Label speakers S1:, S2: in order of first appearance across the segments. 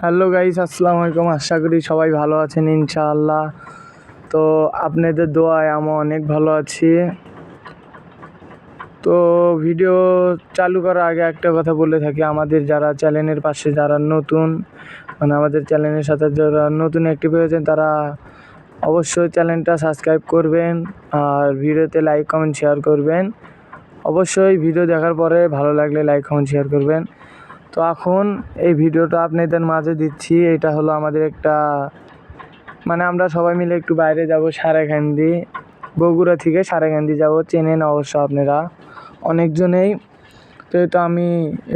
S1: Hello guys, আসসালামু আলাইকুম। আশা করি সবাই ভালো আছেন ইনশাআল্লাহ। তো আপনাদের দোয়ায় আমি অনেক ভালো আছি। তো ভিডিও চালু করার আগে একটা কথা বলে থাকি। আমাদের যারা চ্যানেলের পাশে যারা নতুন মানে আমাদের চ্যানেলের সাথে যারা নতুন অ্যাক্টিভ হয়েছেন, তারা অবশ্যই চ্যানেলটা সাবস্ক্রাইব করবেন আর ভিডিওতে লাইক কমেন্ট শেয়ার করবেন। অবশ্যই ভিডিও দেখার পরে ভালো লাগলে লাইক কমেন্ট শেয়ার করবেন। তো এখন এই ভিডিওটা আপনাদের মাঝে দিচ্ছি। এটা হলো আমাদের একটা মানে আমরা সবাই মিলে একটু বাইরে যাব সারেখান্দি, বগুড়া থেকে সারেখান্দি যাব। চেনেন অবশ্য আপনারা, অনেকজনেই। তো তো আমি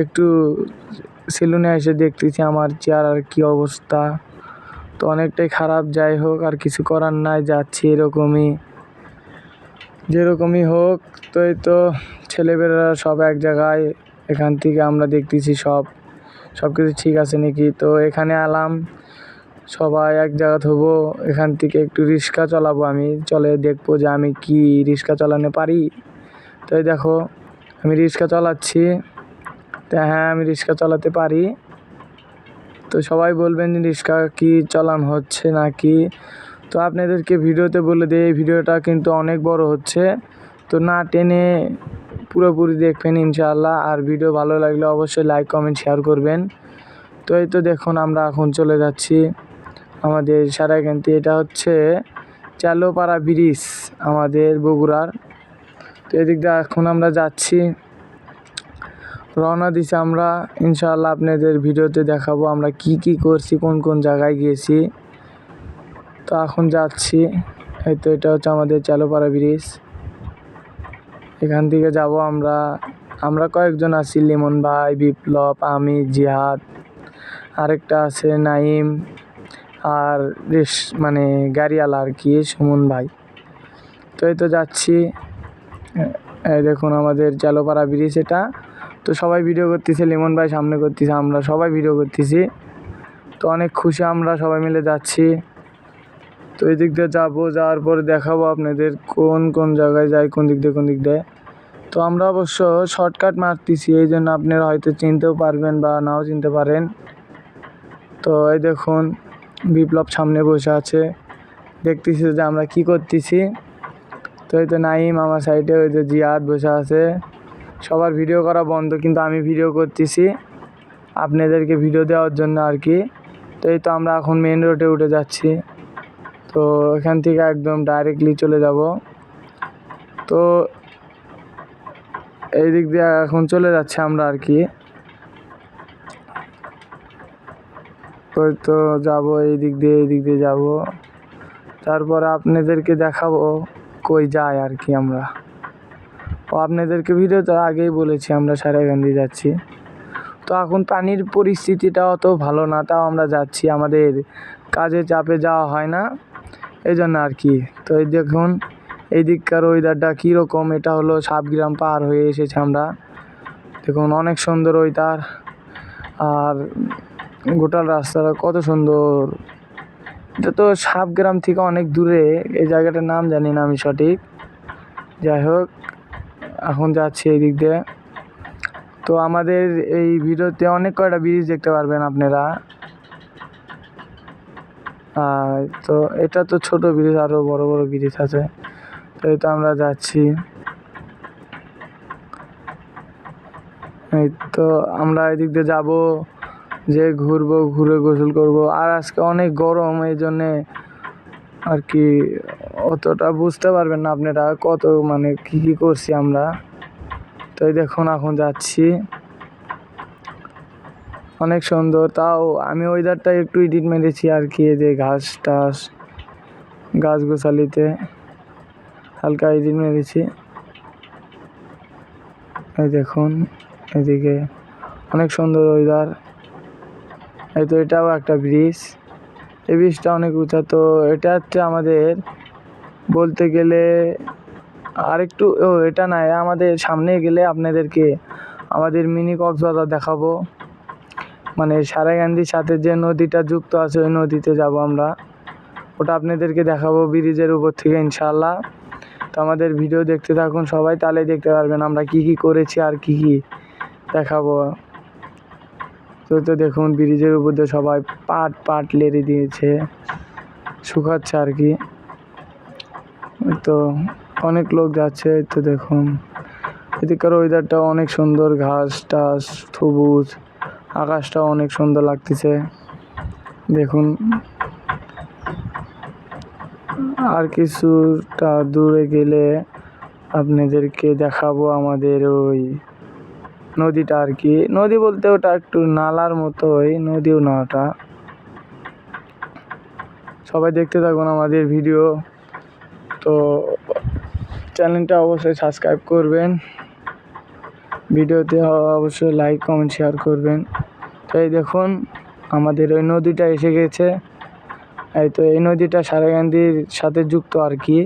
S1: একটু সেলুনে এসে দেখতেছি আমার চেয়ার আর কি অবস্থা। তো অনেকটাই খারাপ, যাই হোক, আর কিছু করার নাই, যাচ্ছি এরকমই। যেরকমই হোক, তো এই তো ছেলেমেয়েরা সব এক জায়গায় এখান থেকে আমরা দেখতেছি সব সব কিছু ঠিক আছে নাকি? তো এখানে আলাম, সবাই এক জায়গা হব এখান থেকে একটু রিক্সা চালাবো আমি, চলে দেখব যে আমি কি রিক্সা চালানো পারি। তো দেখো, আমি রিক্সা চালাচ্ছি, তো হ্যাঁ আমি রিক্সা চালাতে পারি। তো সবাই বলবেন যে রিক্সা কি চালান হচ্ছে নাকি? তো আপনাদেরকে ভিডিওতে বলে দিই, এই ভিডিওটা কিন্তু অনেক বড় হচ্ছে। তো না টেনে পুরোপুরি দেখবেন ইনশাআল্লাহ। আর ভিডিও ভালো লাগলে অবশ্যই লাইক কমেন্ট শেয়ার করবেন। তো এই তো দেখুন আমরা এখন চলে যাচ্ছি আমাদের সারাইকান্তি। এটা হচ্ছে চালোপাড়া ব্রিজ আমাদের বগুড়ার। তো এদিক দিয়ে এখন আমরা যাচ্ছি। রওনা দিছি আমরা। ইনশাআল্লাহ আপনাদের ভিডিওতে দেখাবো আমরা কি কি করছি, কোন কোন জায়গায় গিয়েছি। তো এখন যাচ্ছি। এই তো এটা হচ্ছে আমাদের চালোপাড়া ব্রিজ। এখান থেকে যাব আমরা। আমরা কয়েকজন আছি, লিমন ভাই, বিপ্লব, আমি, জিহাদ, আরেকটা আছে নাইম আর রিস মানে গাড়িওয়ালা আর কি, সুমন ভাই। তো এই তো যাচ্ছি। এই দেখুন আমাদের চালোপাড়া ব্রিজ এটা। তো সবাই ভিডিও করতেছে, লিমন ভাই সামনে করতেছে, আমরা সবাই ভিডিও করতেছি। তো অনেক খুশি আমরা সবাই মিলে যাচ্ছি। তো এই দিক দিয়ে যাব, যাওয়ার পরে দেখাবো আপনাদের কোন কোন জায়গায় যাই, কোন দিক দিয়ে, কোন দিক দিয়ে। তো আমরা অবশ্য শর্টকাট মারতেছি, এই জন্য আপনারা হয়তো চিনতেও পারবেন বা নাও চিনতে পারেন। তো এই দেখুন, বিপ্লব সামনে বসে আছে। দেখতেছি যে আমরা কি করতেছি। তো এই তো নাইম আমার সাইডে, ওই যে জিয়াদ বসে আছে। সবার ভিডিও করা বন্ধ, কিন্তু আমি ভিডিও করতেছি আপনাদেরকে ভিডিও দেওয়ার জন্য আর কি। তো এই তো আমরা এখন মেন রোডে উঠে যাচ্ছি। তো এখান থেকে একদম ডাইরেক্টলি চলে যাব। তো এই দিক দিয়ে এখন চলে যাচ্ছে আমরা আর কি। ওই তো যাব এই দিক দিয়ে এই দিক দিয়ে যাব। তারপরে আপনাদেরকে দেখাবো কই যায় আর কি আমরা। ও, আপনাদেরকে ভিডিও তো আগেই বলেছি আমরা সারাগান্ধি যাচ্ছি। তো এখন পানির পরিস্থিতিটা অত ভালো না, তাও আমরা যাচ্ছি। আমাদের কাজে চাপে যাওয়া হয় না। এই জন্য আর কি। তো এই দেখুন, এই দিককার ওয়েদারটা কীরকম, এটা হলো সাবগ্রাম পার হয়ে এসেছে আমরা। দেখুন, অনেক সুন্দর ওয়েদার আর গোটাল রাস্তাটা কত সুন্দর। এটা তো সাবগ্রাম থেকে অনেক দূরে, এই জায়গাটার নাম জানি না আমি সঠিক। যাই হোক, এখন যাচ্ছি এই দিক দিয়ে। তো আমাদের এই ভিডিওতে অনেক কয়টা ব্রিজ দেখতে পারবেন আপনারা। আর তো এটা তো ছোট ব্রিজ আরও বড় বড় ব্রিজ আছে। তো এই তো আমরা যাচ্ছি, এই তো আমরা এদিক দিয়ে যাব, যে ঘুরবো, ঘুরে গোসল করব। আর আজকে অনেক গরম, এই জন্যে আর কি অতটা বুঝতে পারবেন না আপনারা কত মানে কি কি করছি আমরা। তো এই দেখুন, এখন যাচ্ছি। অনেক সুন্দর। তাও আমি ওয়েদারটা একটু এডিট মেরেছি আর কি যে ঘাস টাস, গাছ গোছালিতে হালকা এডিট মেরেছি। এই দেখুন, এদিকে অনেক সুন্দর ওয়েদার এই তো এটাও একটা ব্রিজ এই ব্রিজটা অনেক উঁচা, তো এটা হচ্ছে আমাদের বলতে গেলে আরেকটু, ও, এটা না আমাদের সামনে গেলে আপনাদেরকে আমাদের মিনি কক্সবাজার দেখাবো। মানে সারাগান্ধির সাথে যে নদীটা যুক্ত আছে, ওই নদীতে যাব আমরা। ওটা আপনাদেরকে দেখাবো ব্রিজের উপর থেকে ইনশাল্লাহ তো আমাদের ভিডিও দেখতে থাকুন সবাই তাহলে দেখতে পারবেন আমরা কি কি করেছি আর কি কি দেখাবো। তো তো দেখুন, ব্রিজের উপর দিয়ে সবাই পাট পাট লেড়ে দিয়েছে, শুকাচ্ছে আর কি। তো অনেক লোক যাচ্ছে, তো দেখুন, এদিককার ওয়েদারটা অনেক সুন্দর ঘাস টাস সবুজ। আকাশটা অনেক সুন্দর লাগতেছে। দেখুন। আর কিছুটা দূরে গেলে আপনাদেরকে দেখাবো আমাদের ওই নদীটা আর কি। নদী বলতে ওটা একটু নালার মতো ওই নদীও না ওটা। সবাই দেখতে থাকুন আমাদের ভিডিও। তো চ্যানেলটা অবশ্যই সাবস্ক্রাইব করবেন। ভিডিওতে অবশ্যই লাইক কমেন্ট শেয়ার করবেন। তো এই দেখুন, আমাদের ওই নদীটা এসে গেছে। এই তো এই নদীটা সারাগান্দির সাথে যুক্ত আর কি।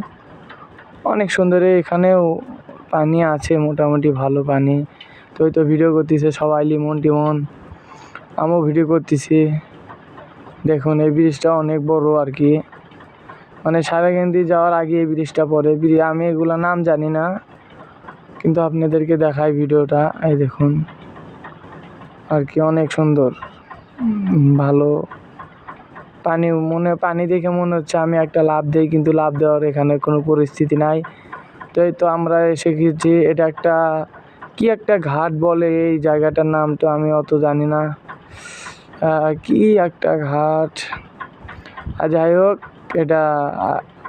S1: অনেক সুন্দর এখানেও পানি আছে, মোটামুটি ভালো পানি। তো তো ভিডিও করতেছে সবাই, লিমন টিমন। আমিও ভিডিও করতেছি। দেখুন, এই ব্রিজটা অনেক বড় আর কি। মানে সারাগান্দি যাওয়ার আগে এই ব্রিজটা পড়ে আমি এগুলো নাম জানি না। কিন্তু আপনাদেরকে দেখাই ভিডিওটা, এই দেখুন। আর কি অনেক সুন্দর। ভালো। পানি, মনে, পানি দেখে মনে হচ্ছে আমি একটা লাভ দিই, কিন্তু লাভ দেওয়ার এখানে কোনো পরিস্থিতি নাই। তো এই তো আমরা এসে গেছি, এটা একটা, কি একটা ঘাট বলে এই জায়গাটার নাম তো আমি অত জানি না। কি একটা ঘাট? আর যাই হোক, এটা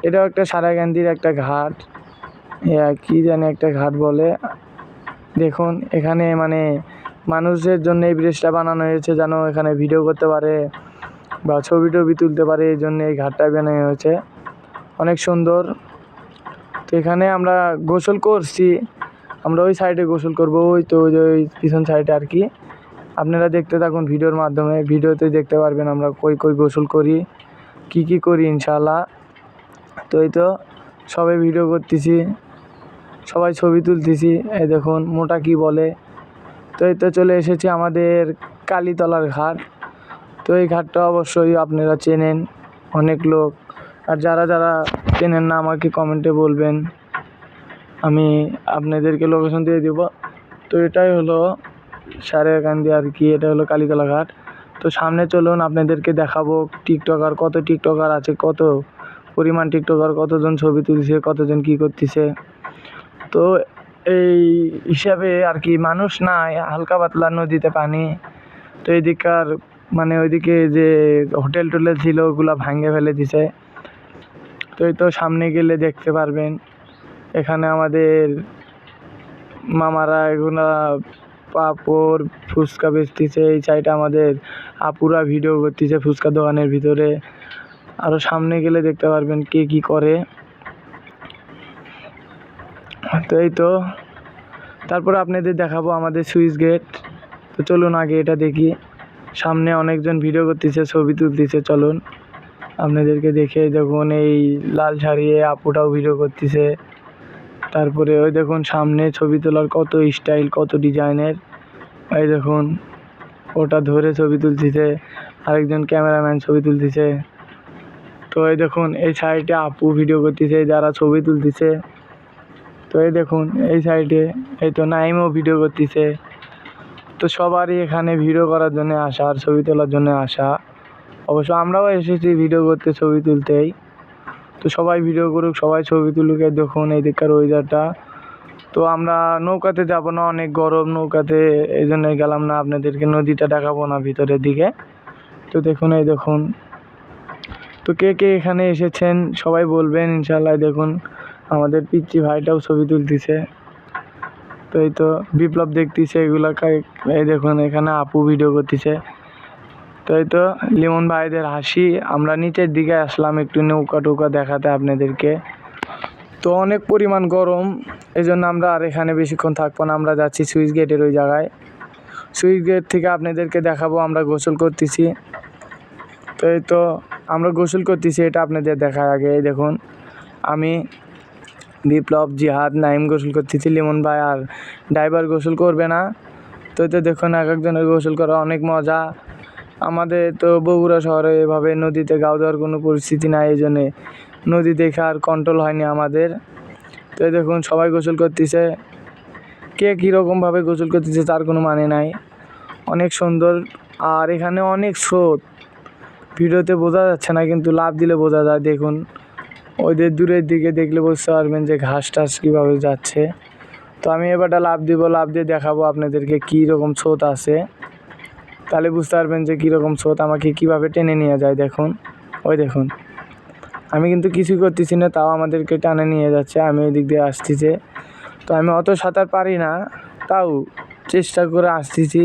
S1: এটাও একটা সারাগান্দির একটা ঘাট। কি জানি একটা ঘাট বলে। দেখুন, এখানে মানে মানুষের জন্য এই ব্রিজটা বানানো হয়েছে যেন এখানে ভিডিও করতে পারে বা ছবি টবি তুলতে পারে, এই জন্য এই ঘাটটা বানানো হয়েছে। অনেক সুন্দর। তো এখানে আমরা গোসল করছি। আমরা ওই সাইডে গোসল করব, ওই তো ওই যে ওই পিছন সাইডে আর কি। আপনারা দেখতে থাকুন ভিডিওর মাধ্যমে। ভিডিওতে দেখতে পারবেন আমরা কই কই গোসল করি, কি কি করি ইনশাল্লাহ তো এই তো সবাই ভিডিও করতেছি। সবাই ছবি তুলতেছি, এই দেখুন, মোটা কি বলে। তো এই তো চলে এসেছি আমাদের কালীতলার ঘাট। তো এই ঘাটটা অবশ্যই আপনারা চেনেন, অনেক লোক। আর যারা যারা চেনেন না, আমাকে কমেন্টে বলবেন। আমি আপনাদেরকে লোকেশন দিয়ে দেব। তো এটাই হলো সারেকান্দি আর কি, এটা হলো কালীতলা ঘাট। তো সামনে চলুন, আপনাদেরকে দেখাবো টিকটকার, কত টিকটকার আছে, কত পরিমাণ টিকটকার, কতজন ছবি তুলছে, কতজন কি করতেছে। তো এই হিসাবে আর কি মানুষ নাই, হালকা পাতলা নদীতে পানি। তো এদিককার মানে ওইদিকে যে হোটেল টোটেল ছিল, ওগুলো ভাঙে ফেলে দিছে। তো এই তো সামনে গেলে দেখতে পারবেন, এখানে আমাদের মামারা এগুলা পাপড়, ফুচকা বেচতেছে। এই সাইডে আমাদের আপুরা ভিডিও করতেছে ফুচকা দোকানের ভিতরে। আরও সামনে গেলে দেখতে পারবেন কে কি করে। তো এই তো, তারপরে আপনাদের দেখাবো আমাদের সুইচ গেট। তো চলুন আগে এটা দেখি। সামনে অনেকজন ভিডিও করতেছে, ছবি তুলতেছে, চলুন। আপনাদেরকে দেখে দেখুন, এই লাল শাড়িয়ে আপুটাও ভিডিও করতেছে। তারপরে ওই দেখুন, সামনে ছবি তোলার কত স্টাইল কত ডিজাইনের এই দেখুন, ওটা ধরে ছবি তুলতেছে, আরেকজন ক্যামেরাম্যান ছবি তুলতেছে। তো এই দেখুন, এই সাইডে আপু ভিডিও করতেছে, যারা ছবি তুলতেছে। তো এই দেখুন, এই সাইডে, এই তো নাইমও ভিডিও করতেছে। তো সবারই এখানে ভিডিও করার জন্য আসা আর ছবি তোলার জন্য আসা। অবশ্য আমরাও এসেছি ভিডিও করতে ছবি তুলতেই। তো সবাই ভিডিও করুক, সবাই ছবি তুলুক দেখুন এই দিককার ওয়েদারটা তো আমরা নৌকাতে যাব না, অনেক গরম নৌকাতে, এই জন্যই গেলাম না, আপনাদেরকে নদীটা দেখাবো না ভিতরের দিকে। তো দেখুন, এই দেখুন। তো কে কে এখানে এসেছেন, সবাই বলবেন ইনশাল্লাহ দেখুন। আমাদের পিচ্ছি ভাইটাও ছবি তুলতেছে। তো এই তো বিপ্লব দেখতেছে এগুলা এই দেখুন, এখানে আপু ভিডিও করতেছে। তো এই তো লিমন ভাইদের হাসি, আমরা নিচের দিকে আসলাম একটু নৌকা টৌকা দেখাতে আপনাদেরকে। তো অনেক পরিমাণ গরম এই জন্য আমরা আর এখানে বেশিক্ষণ থাকব না, আমরা যাচ্ছি সুইচ গেটের ওই জায়গায়। সুইচ গেট থেকে আপনাদেরকে দেখাবো, আমরা গোসল করতেছি। তো এই তো আমরা গোসল করতেছি, এটা আপনাদের দেখার আগে দেখুন। আমি বিপ্লব জিহাদ নাইম গোসল করতেছি, লিমন ভাই আর ড্রাইভার গোসল করবে না। তো এতে দেখুন, এক একজনের গোসল করা অনেক মজা। আমাদের তো বগুড়া শহরে এভাবে নদীতে গাও দেওয়ার কোনো পরিস্থিতি নাই, এই জন্যে নদী দেখে আর কন্ট্রোল হয়নি আমাদের। তো দেখুন, সবাই গোসল করতেছে। কে কীরকমভাবে গোসল করতেছে তার কোনো মানে নাই। অনেক সুন্দর আর এখানে অনেক স্রোত। ভিডিওতে বোঝা যাচ্ছে না, কিন্তু লাভ দিলে বোঝা যায়, দেখুন। ওদের দূরের দিকে দেখলে বুঝতে পারবেন যে ঘাস টাস কীভাবে যাচ্ছে। তো আমি এবারটা লাভ দিব লাভ দিয়ে দেখাবো আপনাদেরকে কী রকম স্রোত আছে। তাহলে বুঝতে পারবেন যে কীরকম স্রোত আমাকে কীভাবে টেনে নিয়ে যায়, দেখুন। ওই দেখুন। আমি কিন্তু কিছুই করতেছি না, তাও আমাদেরকে টানে নিয়ে যাচ্ছে, আমি ওই দিক দিয়ে আসতেছি তো আমি অত সাঁতার পারি না, তাও চেষ্টা করে আসতেছি।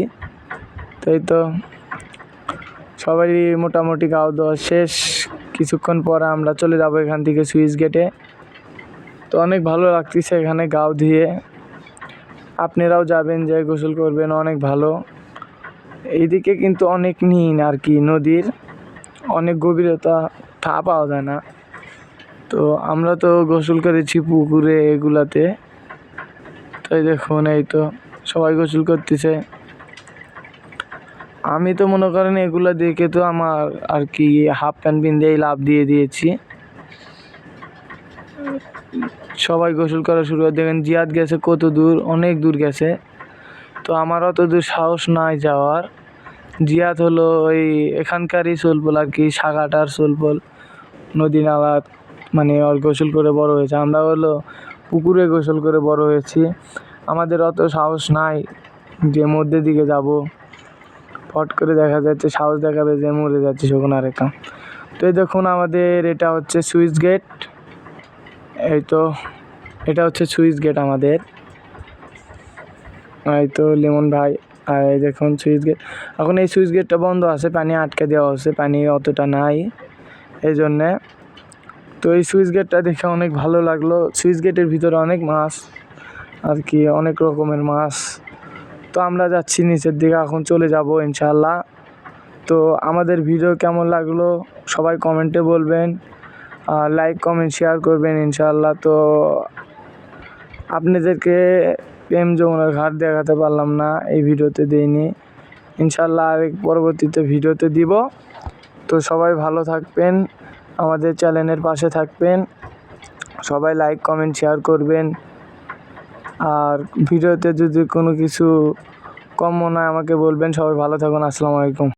S1: তো এই তো সবারই মোটামুটি গাও দেওয়া শেষ। কিছুক্ষণ পরে আমরা চলে যাব এখান থেকে সুইচ গেটে। তো অনেক ভালো লাগতেছে এখানে গাও ধুয়ে আপনারাও যাবেন যে গোসল করবেন, অনেক ভালো। এইদিকে কিন্তু অনেক নিন আর কি, নদীর অনেক গভীরতা তা পাওয়া যায় না। তো আমরা তো গোসল করেছি পুকুরে এগুলাতে। তো এই দেখুন, এই তো সবাই গোসল করতেছে। আমি তো মনে করেন এগুলো দেখে তো আমার আর কি হাফ প্যান্ট পিন্দেই লাভ দিয়ে দিয়েছি। সবাই গোসল করা শুরু করে দেখেন, জিয়াদ গেছে কত দূর, অনেক দূর গেছে। তো আমার অত দূর সাহস নাই যাওয়ার। জিয়াদ হলো ওই এখানকারই সোলপল আর কি, সাগাটার সোলপল নদী নালা মানে ওর গোসল করে বড় হয়েছে। আমরা হলো পুকুরে গোসল করে বড় হয়েছি। আমাদের অত সাহস নাই যে মধ্যে দিকে যাব। ফট করে দেখা যাচ্ছে, সাহস দেখাবে যে মরে যাচ্ছে শকুন আর একা। তো এই দেখুন আমাদের, এটা হচ্ছে সুইচ গেট। এই তো, এটা হচ্ছে সুইচ গেট আমাদের। এই তো, লেমন ভাই, আর এই দেখুন সুইচ গেট। এখন এই সুইচ গেটটা বন্ধ আছে, পানি আটকে দেওয়া হচ্ছে, পানি অতটা নাই। এই জন্যে, তো এই সুইচ গেটটা দেখে অনেক ভালো লাগল। সুইচ গেটের ভিতরে অনেক মাছ, আর কি, অনেক রকমের মাছ। তো আমরা যাচ্ছি নিচের দিকে, এখন চলে যাব ইনশাল্লাহ তো আমাদের ভিডিও কেমন লাগল সবাই কমেন্টে বলবেন লাইক কমেন্ট শেয়ার করবেন ইনশাল্লাহ তো আপনাদেরকে প্রেম যমুনার ঘাট দেখাতে পারলাম না, এই ভিডিওতে দিইনি। ইনশাল্লাহ আরেক পরবর্তীতে ভিডিওতে দিব। তো সবাই ভালো থাকবেন, আমাদের চ্যানেলের পাশে থাকবেন। সবাই লাইক কমেন্ট শেয়ার করবেন। আর ভিডিওতে যদি কোনো কিছু কম মনে হয় আমাকে বলবেন। সবাই ভালো থাকুন, আসসালামু আলাইকুম।